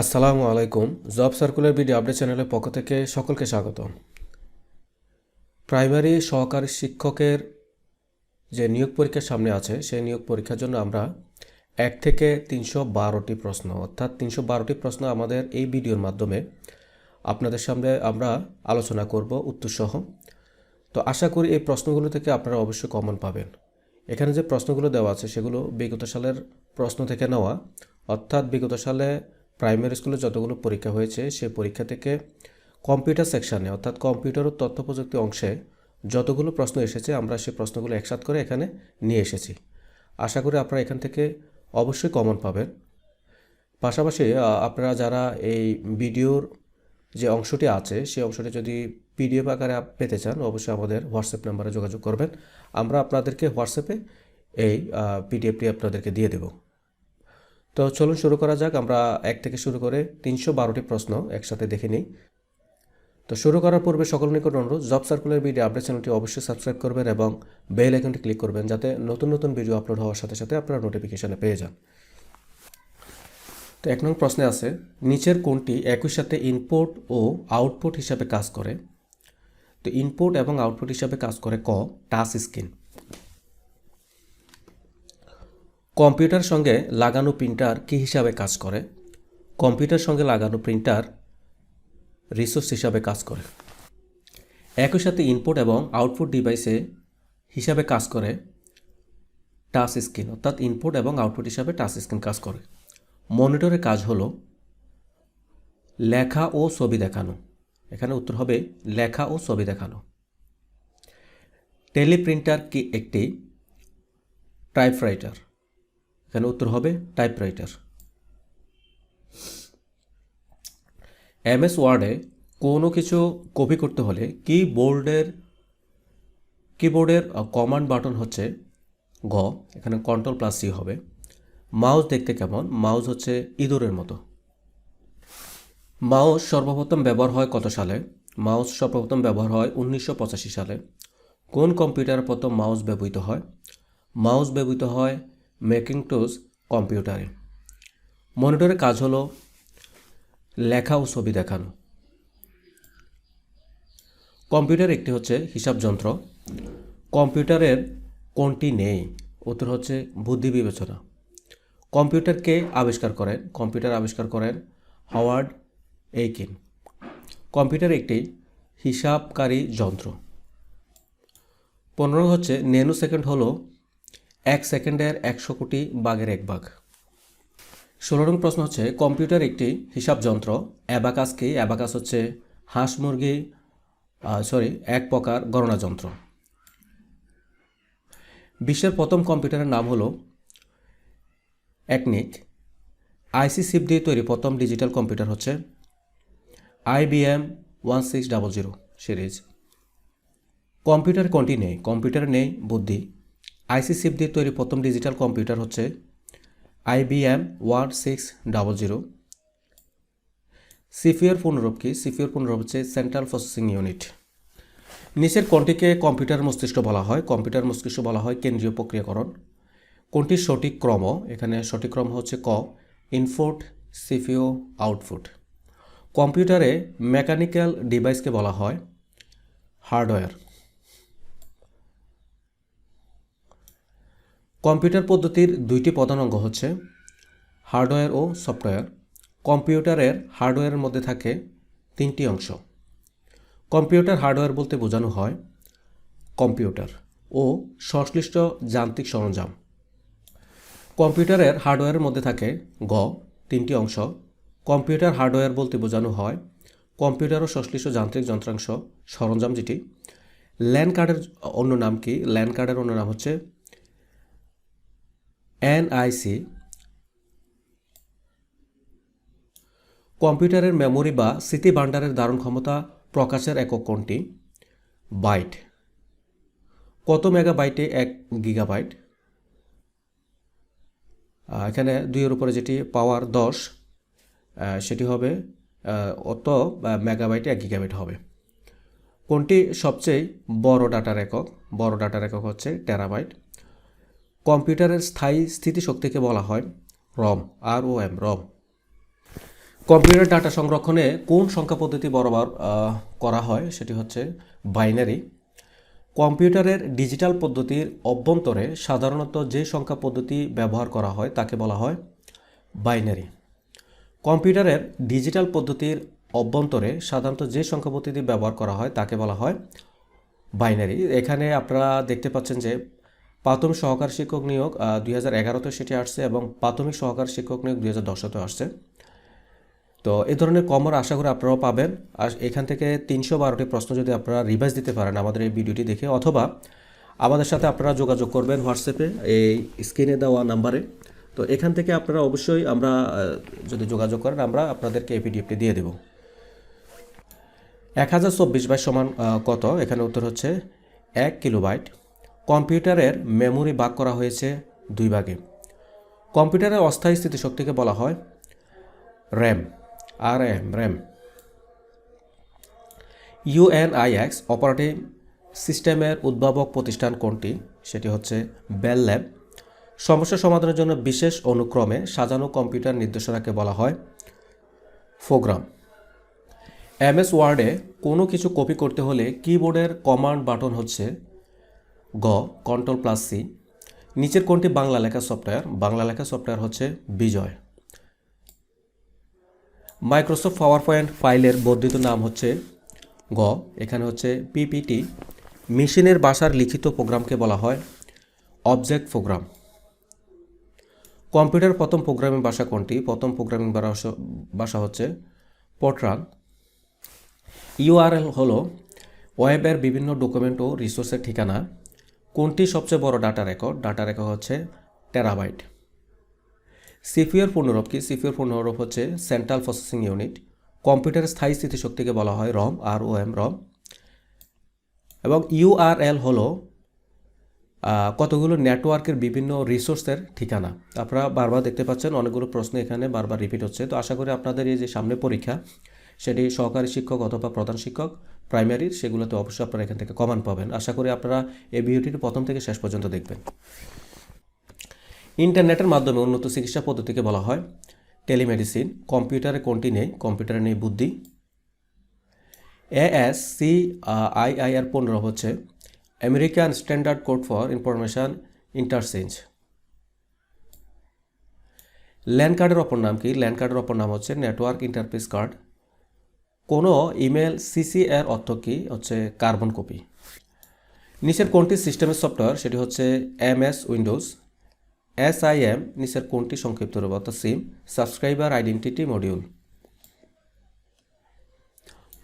আসসালামু আলাইকুম। Job circular video update চ্যানেলের পক্ষ থেকে সকলকে স্বাগত। প্রাইমারি সহকারী শিক্ষকের যে নিয়োগ পরীক্ষার সামনে আছে, সেই নিয়োগ পরীক্ষার জন্য আমরা এক থেকে তিনশো বারোটি প্রশ্ন, অর্থাৎ তিনশো বারোটি প্রশ্ন আমাদের এই ভিডিওর মাধ্যমে আপনাদের সামনে আমরা আলোচনা করব উত্তরসহ। তো আশা করি এই প্রশ্নগুলো থেকে আপনারা অবশ্যই কমন পাবেন। এখানে যে প্রশ্নগুলো দেওয়া আছে, সেগুলো বিগত সালের প্রশ্ন থেকে নেওয়া, অর্থাৎ বিগত সালে প্রাইমারি স্কুলে যতগুলো পরীক্ষা হয়েছে, সেই পরীক্ষা থেকে কম্পিউটার সেকশানে, অর্থাৎ কম্পিউটার ও তথ্য প্রযুক্তি অংশে যতগুলো প্রশ্ন এসেছে, আমরা সেই প্রশ্নগুলো একসাথ করে এখানে নিয়ে এসেছি। আশা করি আপনারা এখান থেকে অবশ্যই কমন পাবেন। পাশাপাশি আপনারা যারা এই ভিডিওর যে অংশটি আছে, সেই অংশটি যদি পিডিএফ আকারে পেতে চান, অবশ্যই আমাদের হোয়াটসঅ্যাপ নাম্বারে যোগাযোগ করবেন। আমরা আপনাদেরকে হোয়াটসঅ্যাপে এই পিডিএফটি আপনাদেরকে দিয়ে দেব। তো চলুন শুরু করা যাক। আমরা এক থেকে শুরু করে তিনশো বারোটি প্রশ্ন একসাথে দেখে নিই। তো শুরু করার পূর্বে সকল নিকট অনুরোধ, জব সার্কুলার ভিডিও আপডেট চ্যানেলটি অবশ্যই সাবস্ক্রাইব করবেন এবং বেল আইকনটি ক্লিক করবেন যাতে নতুন নতুন ভিডিও আপলোড হওয়ার সাথে সাথে আপনারা নোটিফিকেশানে পেয়ে যান। তো এক নং প্রশ্নে আছে, নিচের কোনটি একই সাথে ইনপুট ও আউটপুট হিসাবে কাজ করে? তো ইনপুট এবং আউটপুট হিসাবে কাজ করে ক টাচ স্ক্রিন কম্পিউটার সঙ্গে লাগানো প্রিন্টার কী হিসাবে কাজ করে? কম্পিউটার সঙ্গে লাগানো প্রিন্টার রিসোর্স হিসাবে কাজ করে। একই সাথে ইনপুট এবং আউটপুট ডিভাইসে হিসাবে কাজ করে টাচ স্ক্রিন, অর্থাৎ ইনপুট এবং আউটপুট হিসাবে টাচ স্ক্রিন কাজ করে। মনিটরের কাজ হলো লেখা ও ছবি দেখানো। এখানে উত্তর হবে লেখা ও ছবি দেখানো। টেলিপ্রিন্টার কি একটি? টাইপরাইটার। এখানে উত্তর হবে? টাইপরাইটার এমএস ওয়ার্ডে কোনো কিছু কপি করতে হলে কিবোর্ডের কিবোর্ডের কমান্ড বাটন হচ্ছে গ এখানে কন্ট্রোল প্লাস সি হবে। মাউস দেখতে কেমন? মাউস হচ্ছে ইঁদুরের মতো। মাউস সর্বপ্রথম ব্যবহার হয় কত সালে? মাউস সর্বপ্রথম ব্যবহার হয় উনিশশো পঁচাশি সালে। কোন কম্পিউটার প্রথম মাউস ব্যবহৃত হয়? মাউস ব্যবহৃত হয় ম্যাকিংটোস কম্পিউটারে। মনিটরের কাজ হলো লেখা ও ছবি দেখানো। কম্পিউটার একটি হচ্ছে হিসাব যন্ত্র। কম্পিউটারের কোনটি নেই? উত্তর হচ্ছে বুদ্ধি বিবেচনা। কম্পিউটারকে আবিষ্কার করেন, কম্পিউটার আবিষ্কার করেন হাওয়ার্ড এইকিন। কম্পিউটার একটি হিসাবকারী যন্ত্র। পনেরো হচ্ছে ন্যানো সেকেন্ড হলো এক সেকেন্ডের একশো কোটি বাঘের এক বাঘ। ষোলো নং প্রশ্ন হচ্ছে, কম্পিউটার একটি হিসাব যন্ত্র। অ্যাবাকাস কি অ্যাবাকাস হচ্ছে হাঁস মুরগি সরি, এক প্রকার গণনা যন্ত্র। বিশ্বের প্রথম কম্পিউটারের নাম হলো একনিক। আইসি সিপ দিয়ে তৈরি প্রথম ডিজিটাল কম্পিউটার হচ্ছে IBM one six double zero series. Computer কোনটি নেই? কম্পিউটার নেই, বুদ্ধি। আইসি সিপ দিয়ে তৈরি প্রথম ডিজিটাল কম্পিউটার হচ্ছে IBM one six double zero. সিপিওর পুনরূপ কি? সিপিওর পুনরূপ হচ্ছে সেন্ট্রাল প্রসেসিং ইউনিট। নিচের কোনটিকে কম্পিউটার মস্তিষ্ক বলা হয়? কম্পিউটার মস্তিষ্ক বলা হয় কেন্দ্রীয় প্রক্রিয়াকরণ। কোনটির সঠিক ক্রম? এখানে সঠিক ক্রম হচ্ছে ক ইনপুট সিপিও আউটপুট কম্পিউটারে মেকানিক্যাল ডিভাইসকে বলা হয় হার্ডওয়্যার। কম্পিউটার পদ্ধতির দুইটি প্রধান অঙ্গ হচ্ছে হার্ডওয়্যার ও সফটওয়্যার। কম্পিউটারের হার্ডওয়্যারের মধ্যে থাকে তিনটি অংশ। কম্পিউটার হার্ডওয়্যার বলতে বোঝানো হয় কম্পিউটার ও সংশ্লিষ্ট যান্ত্রিক সরঞ্জাম। কম্পিউটারের হার্ডওয়্যারের মধ্যে থাকে গ, তিনটি অংশ। কম্পিউটার হার্ডওয়্যার বলতে বোঝানো হয় কম্পিউটার ও সংশ্লিষ্ট যান্ত্রিক যন্ত্রাংশ সরঞ্জাম যেটি। ল্যান্ড কার্ডের অন্য নাম কি? ল্যান্ড কার্ডের অন্য নাম হচ্ছে এনআইসি কম্পিউটারের মেমোরি বা স্মৃতি ভাণ্ডারের ধারণ ক্ষমতা প্রকাশের একক কোনটি? বাইট। কত মেগাবাইটে এক গিগাবাইট? এখানে দুইয়ের উপরে যেটি পাওয়ার দশ সেটি হবে অত মেগাবাইটে এক গিগাবাইট হবে। কোনটি সবচেয়ে বড় ডাটার একক? বড় ডাটার একক হচ্ছে টেরাবাইট। কম্পিউটারের স্থায়ী স্থিতিশক্তিকে বলা হয় ROM R O M ROM. Computer data সংরক্ষণে কোন সংখ্যা পদ্ধতি বরাবর করা হয় সেটি হচ্ছে বাইনারি। কম্পিউটারের ডিজিটাল পদ্ধতির অভ্যন্তরে সাধারণত যে সংখ্যা পদ্ধতি ব্যবহার করা হয় তাকে বলা হয় বাইনারি। কম্পিউটারের ডিজিটাল পদ্ধতির অভ্যন্তরে সাধারণত যে সংখ্যা পদ্ধতি ব্যবহার করা হয় তাকে বলা হয় বাইনারি। এখানে আপনারা দেখতে পাচ্ছেন যে প্রাথমিক সহকার শিক্ষক নিয়োগ দুই হাজার এগারোতে সেটি আসছে এবং প্রাথমিক সহকার শিক্ষক নিয়োগ দুই হাজার দশতে আসছে। তো এ ধরনের কমর আশা করি আপনারাও পাবেন। আর এখান থেকে তিনশো বারোটি প্রশ্ন যদি আপনারা রিভাইজ দিতে পারেন আমাদের এই ভিডিওটি দেখে, অথবা আমাদের সাথে আপনারা যোগাযোগ করবেন হোয়াটসঅ্যাপে এই স্ক্রিনে দেওয়া নাম্বারে তো এখান থেকে আপনারা অবশ্যই আমরা যদি যোগাযোগ করেন, আমরা আপনাদেরকে এই দিয়ে দেব। এক হাজার চব্বিশ বাই সমান কত? এখানে উত্তর হচ্ছে এক কিলোবাইট। কম্পিউটারের মেমোরি ভাগ করা হয়েছে দুই ভাগে। কম্পিউটারের অস্থায়ী স্থিতিশক্তিকে বলা হয় RAM R M RAM. U N I X operating সিস্টেমের উদ্ভাবক প্রতিষ্ঠান কোনটি? সেটি হচ্ছে বেল ল্যাব। সমস্যা সমাধানের জন্য বিশেষ অনুক্রমে সাজানো কম্পিউটার নির্দেশনাকে বলা হয় প্রোগ্রাম এমএস ওয়ার্ডে কোনো কিছু কপি করতে হলে কিবোর্ডের কমান্ড বাটন হচ্ছে গ কন্ট্রোল প্লাস সি নিচের কোনটি বাংলা লেখা সফটওয়্যার বাংলা লেখা সফটওয়্যার হচ্ছে বিজয়। মাইক্রোসফট পাওয়ার পয়েন্ট ফাইলের বর্ধিত নাম হচ্ছে গ, এখানে হচ্ছে পিপিটি মেশিনের ভাষার লিখিত প্রোগ্রামকে বলা হয় অবজেক্ট প্রোগ্রাম কম্পিউটার প্রথম প্রোগ্রামিং ভাষা কোনটি? প্রথম প্রোগ্রামিং ভাষা হচ্ছে পটরান ইউআরএল হলো ওয়েবের বিভিন্ন ডকুমেন্ট ও রিসোর্সের ঠিকানা। কোনটি সবচেয়ে বড় ডাটা রেকর্ড? ডাটা রেকর্ড হচ্ছে টেরাবাইট। সিপিউর পূর্ণরূপ কি? সিপিউর পূর্ণরূপ হচ্ছে সেন্ট্রাল প্রসেসিং ইউনিট। কম্পিউটারের স্থায়ী স্থিতিশক্তিকে বলা হয় রম, আর ও এম, রম। এবং ইউআরএল হলো কতগুলো নেটওয়ার্কের বিভিন্ন রিসোর্সের ঠিকানা। আপনারা বারবার দেখতে পাচ্ছেন, অনেকগুলো প্রশ্ন এখানে বারবার রিপিট হচ্ছে। তো আশা করি আপনাদের এই যে সামনে পরীক্ষা, সেটি সহকারী শিক্ষক অথবা প্রধান শিক্ষক প্রাইমারির সেগুলোতে অবশ্যই আপনারা এখান থেকে কমান পাবেন। আশা করি আপনারা এই ভিডিওটি প্রথম থেকে শেষ পর্যন্ত দেখবেন। ইন্টারনেটের মাধ্যমে উন্নত চিকিৎসা পদ্ধতিকে বলা হয় টেলিমেডিসিন। কম্পিউটারে কোনটি নেই? কম্পিউটারে নেই বুদ্ধি। এএস সি আইআইআর পনেরো হচ্ছে American standard code for information interchange. LAN কার্ডের অপর নাম কি? ল্যান্ড কার্ডের অপর নাম হচ্ছে নেটওয়ার্ক ইন্টারফেস কার্ড। কোনো ইমেল, সিসি এর অর্থ কি? হচ্ছে কার্বন কপি। নিচের কোনটি সিস্টেমের সফটওয়্যার? সেটি হচ্ছে M S Windows S I M নিচের কোনটি সংক্ষিপ্ত রূপ, অর্থাৎ SIM, subscriber identity module.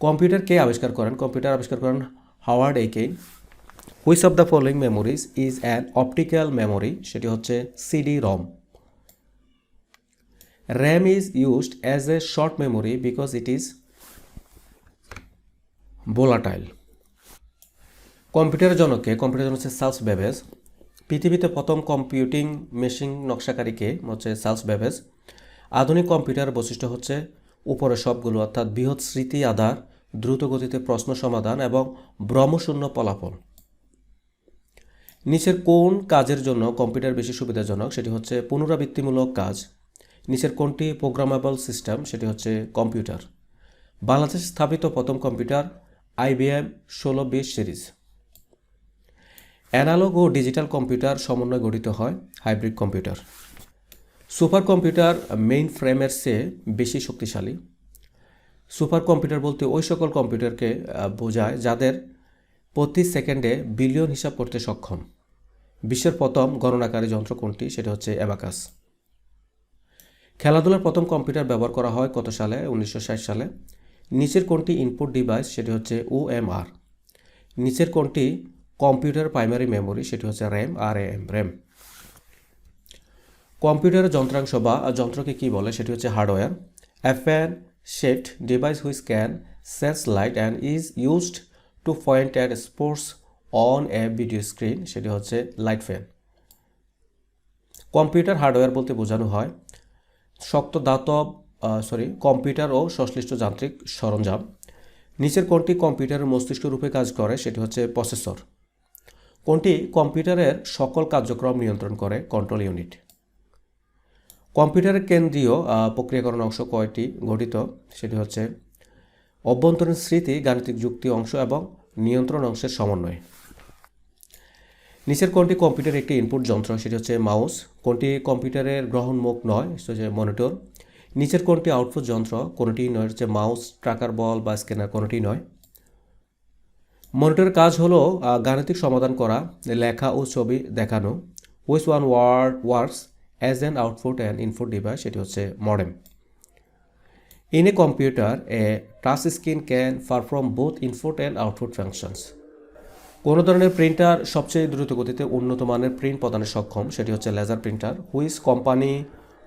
Computer কে আবিষ্কার করেন? কম্পিউটার আবিষ্কার করেন Howard Aiken which of the following memories is an optical memory, সেটি হচ্ছে CD ROM. RAM is used as a short memory because it is volatile কম্পিউটারের জনককে কম্পিউটার জনক হচ্ছে সালস বেবেজ পৃথিবীতে প্রথম কম্পিউটিং মেশিন নকশাকারীকে হচ্ছে সালস বেবেজ আধুনিক কম্পিউটার বৈশিষ্ট্য হচ্ছে উপরে সবগুলো, অর্থাৎ বৃহৎ স্মৃতি আধার, দ্রুত গতিতে প্রশ্ন সমাধান এবং ভ্রমশূন্য ফলাফল। নিচের কোন কাজের জন্য কম্পিউটার বেশি সুবিধাজনক? সেটি হচ্ছে পুনরাবৃত্তিমূলক কাজ। নিচের কোনটি প্রোগ্রামেবল সিস্টেম সেটি হচ্ছে কম্পিউটার বাংলাদেশে স্থাপিত প্রথম কম্পিউটার আইবিএম ষোলো বিশ সিরিজ। অ্যানালগ ও ডিজিটাল কম্পিউটার সমন্বয়ে গঠিত হয় hybrid computer. Super computer main ফ্রেমের চেয়ে বেশি শক্তিশালী। সুপার কম্পিউটার বলতে ওই সকল কম্পিউটারকে বোঝায় যাদের প্রতি সেকেন্ডে বিলিয়ন হিসাব করতে সক্ষম। বিশ্বের প্রথম গণনাকারী যন্ত্র কোনটি? সেটা হচ্ছে অ্যাবাকাস। খেলাধুলার প্রথম কম্পিউটার ব্যবহার করা হয় কত সালে? উনিশশো ষাট সালে। নিচের কোনটি ইনপুট ডিভাইস সেটি হচ্ছে ওএমআর নিচের কোনটি কম্পিউটার প্রাইমারি মেমোরি সেটি হচ্ছে RAM R M RAM computer যন্ত্রাংশ বা যন্ত্রকে কি বলে, সেটি হচ্ছে hardware a pen shaped device which can sense light and is used to point at sports on a video screen সেটি হচ্ছে লাইট ফ্যান কম্পিউটার হার্ডওয়্যার বলতে বোঝানো হয়, শক্ত দাতব সরি কম্পিউটার ও সংশ্লিষ্ট যান্ত্রিক সরঞ্জাম। নিচের কোনটি কম্পিউটারের মস্তিষ্ক রূপে কাজ করে, সেটি হচ্ছে প্রসেসর কোনটি কম্পিউটারের সকল কার্যক্রম নিয়ন্ত্রণ করে কন্ট্রোল ইউনিট কম্পিউটারের কেন্দ্রীয় প্রক্রিয়াকরণ অংশ কয়টি? গঠিত, সেটি হচ্ছে অভ্যন্তরীণ স্মৃতি, গাণিতিক যুক্তি অংশ এবং নিয়ন্ত্রণ অংশের সমন্বয়। নিচের কোনটি কম্পিউটার একটি ইনপুট যন্ত্র, সেটি হচ্ছে মাউস কোনটি কম্পিউটারের গ্রহণমুখ নয়, সেটি হচ্ছে মনিটর নিচের কোনটি আউটপুট যন্ত্র, কোনটি নয়, হচ্ছে মাউস ট্রাকার বল বা স্ক্যানার কোনটি নয়। মনিটরের কাজ হলো গাণিতিক সমাধান করা, লেখা ও ছবি দেখানো। Which one word works as an output and input device সেটি হচ্ছে modem in a computer a touch screen can perform both input and output functions কোনো ধরনের প্রিন্টার সবচেয়ে দ্রুত গতিতে উন্নত মানের প্রিন্ট প্রদানে সক্ষম, সেটি হচ্ছে laser printer which company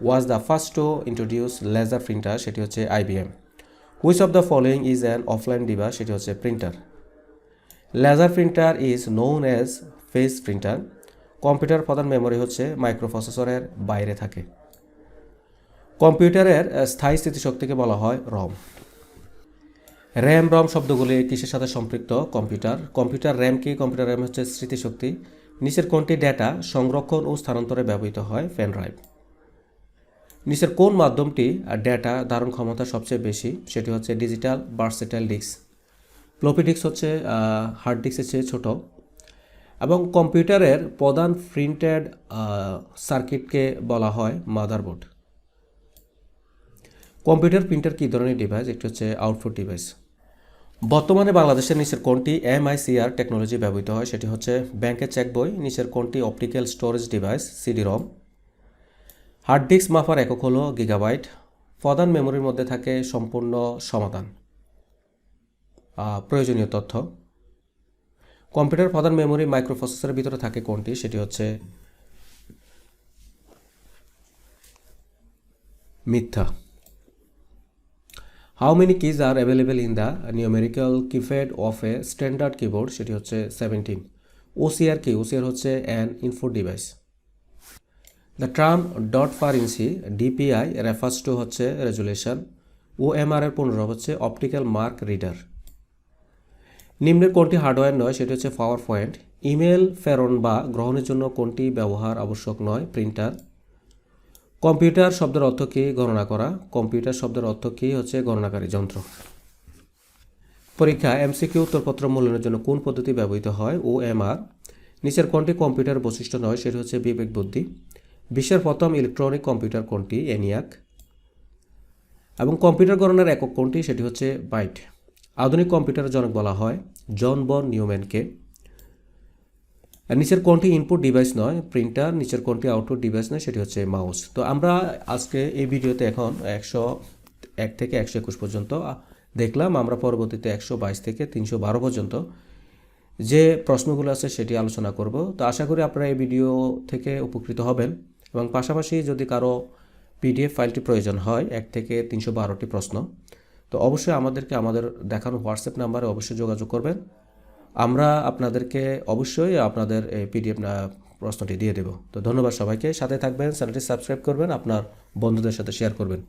was the first to introduce laser printer সেটি হচ্ছে IBM which of the following is an offline device সেটি হচ্ছে printer laser printer is known as face printer computer প্রধান মেমরি হচ্ছে মাইক্রোপ্রসেসরের বাইরে থাকে। কম্পিউটারের স্থায়ী স্থিতিশক্তিকে বলা হয় রম র্যাম রম শব্দগুলি কিসের সাথে সম্পৃক্ত? কম্পিউটার কম্পিউটার র্যাম কি? কম্পিউটার র্যাম হচ্ছে স্মৃতিশক্তি নিচের কোনটি ডেটা সংরক্ষণ ও স্থানান্তরে ব্যবহৃত হয়? পেন ড্রাইভ নিচের কোন মাধ্যমটি ডেটা ধারণ ক্ষমতা সবচেয়ে বেশি, সেটি হচ্ছে digital versatile disk floppy disk হচ্ছে হার্ড ডিস্কের চেয়ে ছোট। এবং কম্পিউটারের প্রধান প্রিন্টেড সার্কিটকে বলা হয় মাদারবোর্ড কম্পিউটার প্রিন্টার কী ধরনের ডিভাইস একটি হচ্ছে আউটপুট ডিভাইস বর্তমানে বাংলাদেশের নিচের কোনটি এমআইসিআর টেকনোলজি ব্যবহৃত হয়? সেটি হচ্ছে ব্যাংকের চেক বই নিচের কোনটি optical storage device CD ROM hard disk মাপার একক হলো গিগাবাইট। প্রধান মেমোরির মধ্যে থাকে সম্পূর্ণ সমাধান। প্রয়োজনীয় তথ্য। কম্পিউটার প্রধান মেমোরি মাইক্রোপ্রসেসরের ভিতরে থাকে কোনটি? সেটি হচ্ছে মিথ্যা। How many keys are available in the numerical keypad of a standard keyboard সেটি হচ্ছে সেভেন্টিন ওসিআর কি ওসিআর হচ্ছে an info device the term dot per inch DPI refers to হচ্ছে রেজুলেশন ও এর পনেরো হচ্ছে অপটিক্যাল মার্ক রিডার নিম্নের কোনটি হার্ডওয়্যার নয়, সেটি হচ্ছে পাওয়ার পয়েন্ট ইমেল প্রেরণ বা গ্রহণের জন্য কোনটি ব্যবহার আবশ্যক নয় প্রিন্টার কম্পিউটার শব্দের অর্থ কী, গণনা করা। কম্পিউটার শব্দের অর্থ কী, হচ্ছে গণনাকারী যন্ত্র। পরীক্ষা এমসিকিউ উত্তরপত্র মূল্যায়নের জন্য কোন পদ্ধতি ব্যবহৃত হয় ও এমআর নিচের কোনটি কম্পিউটার বৈশিষ্ট্য নয়, সেটি হচ্ছে বিবেক বুদ্ধি। বিশ্বের প্রথম ইলেকট্রনিক কম্পিউটার কোনটি? এনিয়াক এবং কম্পিউটার গণনার একক কোনটি? সেটি হচ্ছে বাইট আধুনিক কম্পিউটারের জনক বলা হয় জন বন নিউম্যানকে। নিচের কোনটি ইনপুট ডিভাইস নয়? প্রিন্টার নিচের কোনটি আউটপুট ডিভাইস নয়? সেটি হচ্ছে মাউস তো আমরা আজকে এই ভিডিওতে এখন একশো এক থেকে একশো একুশ পর্যন্ত দেখলাম। আমরা পরবর্তীতে একশো বাইশ থেকে তিনশো বারো পর্যন্ত যে প্রশ্নগুলো আছে সেটি আলোচনা করব। তো আশা করি আপনারা এই ভিডিও থেকে উপকৃত হবেন। এবং পাশাপাশি যদি কারও পিডিএফ ফাইলটি প্রয়োজন হয়, এক থেকে তিনশো বারোটি প্রশ্ন, তো অবশ্যই আমাদেরকে আমাদের দেখানো হোয়াটসঅ্যাপ নাম্বারে অবশ্যই যোগাযোগ করবেন। আমরা আপনাদেরকে অবশ্যই আপনাদের এই পিডিএফ প্রশ্নটি দিয়ে দেব। তো ধন্যবাদ সবাইকে। সাথে থাকবেন, চ্যানেলটি সাবস্ক্রাইব করবেন, আপনার বন্ধুদের সাথে শেয়ার করবেন।